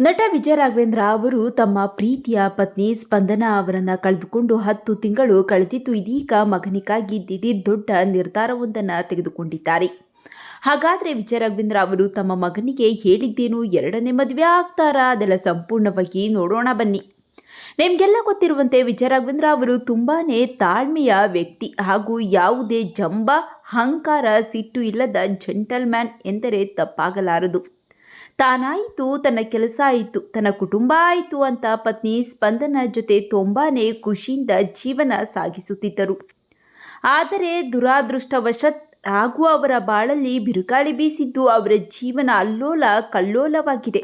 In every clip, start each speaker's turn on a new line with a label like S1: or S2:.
S1: ನಟ ವಿಜಯ ರಾಘವೇಂದ್ರ ಅವರು ತಮ್ಮ ಪ್ರೀತಿಯ ಪತ್ನಿ ಸ್ಪಂದನಾ ಅವರನ್ನು ಕಳೆದುಕೊಂಡು ಹತ್ತು ತಿಂಗಳು ಕಳೆದಿದ್ದು ಇದೀಗ ಮಗನಿಗಾಗಿ ದಿಢೀರ್ ದೊಡ್ಡ ನಿರ್ಧಾರವೊಂದನ್ನು ತೆಗೆದುಕೊಂಡಿದ್ದಾರೆ. ಹಾಗಾದರೆ ವಿಜಯ ರಾಘವೇಂದ್ರ ಅವರು ತಮ್ಮ ಮಗನಿಗೆ ಹೇಳಿದ್ದೇನು? ಎರಡನೇ ಮದುವೆ ಆಗ್ತಾರಾ? ಅದೆಲ್ಲ ಸಂಪೂರ್ಣವಾಗಿ ನೋಡೋಣ ಬನ್ನಿ. ನಿಮಗೆಲ್ಲ ಗೊತ್ತಿರುವಂತೆ ವಿಜಯ ರಾಘವೇಂದ್ರ ಅವರು ತುಂಬಾನೇ ತಾಳ್ಮೆಯ ವ್ಯಕ್ತಿ ಹಾಗೂ ಯಾವುದೇ ಜಂಬ, ಅಹಂಕಾರ, ಸಿಟ್ಟು ಇಲ್ಲದ ಜೆಂಟಲ್ಮ್ಯಾನ್ ಎಂದರೆ ತಪ್ಪಾಗಲಾರದು. ತಾನಾಯಿತು, ತನ್ನ ಕೆಲಸ ಆಯಿತು, ತನ್ನ ಕುಟುಂಬ ಆಯಿತು ಅಂತ ಪತ್ನಿ ಸ್ಪಂದನ ಜೊತೆ ತುಂಬಾನೇ ಖುಷಿಯಿಂದ ಜೀವನ ಸಾಗಿಸುತ್ತಿದ್ದರು. ಆದರೆ ದುರಾದೃಷ್ಟವಶತ್ ರಾಘು ಅವರ ಬಾಳಲ್ಲಿ ಬಿರುಗಾಳಿ ಬೀಸಿದ್ದು ಅವರ ಜೀವನ ಅಲ್ಲೋಲ ಕಲ್ಲೋಲವಾಗಿದೆ.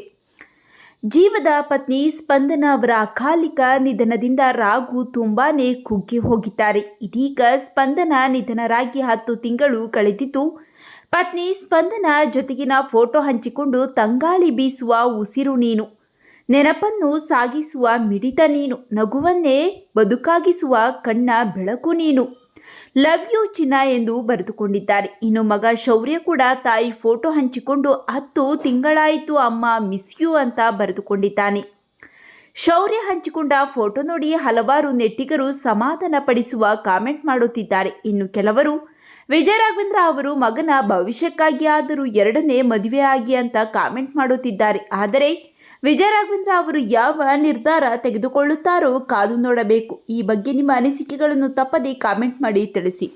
S1: ಜೀವದ ಪತ್ನಿ ಸ್ಪಂದನ ಅವರ ಅಕಾಲಿಕ ನಿಧನದಿಂದ ರಾಘು ತುಂಬಾನೇ ಕುಗ್ಗಿ ಹೋಗಿದ್ದಾರೆ. ಇದೀಗ ಸ್ಪಂದನ ನಿಧನರಾಗಿ ಹತ್ತು ತಿಂಗಳು ಕಳೆದಿದ್ದು ಪತ್ನಿ ಸ್ಪಂದನ ಜೊತೆಗಿನ ಫೋಟೋ ಹಂಚಿಕೊಂಡು ತಂಗಾಳಿ ಬೀಸುವ ಉಸಿರು ನೀನು. ನೆನಪನ್ನು ಸಾಗಿಸುವ ಮಿಡಿತ ನೀನು. ನಗುವನ್ನೇ ಬದುಕಾಗಿಸುವ ಕಣ್ಣ ಬೆಳಕು ನೀನು. ಲವ್ ಯು ಚಿನ್ನ ಎಂದು ಬರೆದುಕೊಂಡಿದ್ದಾರೆ. ಇನ್ನು ಮಗ ಶೌರ್ಯ ಕೂಡ ತಾಯಿ ಫೋಟೋ ಹಂಚಿಕೊಂಡು ಹತ್ತು ತಿಂಗಳಾಯಿತು ಅಮ್ಮ ಮಿಸ್ ಯು ಅಂತ ಬರೆದುಕೊಂಡಿದ್ದಾನೆ. ಶೌರ್ಯ ಹಂಚಿಕೊಂಡ ಫೋಟೋ ನೋಡಿ ಹಲವಾರು ನೆಟ್ಟಿಗರು ಸಮಾಧಾನ ಪಡಿಸುವ ಕಾಮೆಂಟ್ ಮಾಡುತ್ತಿದ್ದಾರೆ. ಇನ್ನು ಕೆಲವರು, ವಿಜಯ ರಾಘವೇಂದ್ರ ಅವರು ಮಗನ ಭವಿಷ್ಯಕ್ಕಾಗಿ ಆದರೂ ಎರಡನೇ ಮದುವೆ ಆಗಿ ಅಂತ ಕಾಮೆಂಟ್ ಮಾಡುತ್ತಿದ್ದಾರೆ. ಆದರೆ, ವಿಜಯ ರಾಘವೇಂದ್ರ ಅವರು ಯಾವ ನಿರ್ಧಾರ ತೆಗೆದುಕೊಳ್ಳುತ್ತಾರೋ ಕಾದು ನೋಡಬೇಕು. ಈ ಬಗ್ಗೆ ನಿಮ್ಮ ಅನಿಸಿಕೆಗಳನ್ನು ತಪ್ಪದೇ ಕಾಮೆಂಟ್ ಮಾಡಿ ತಿಳಿಸಿ.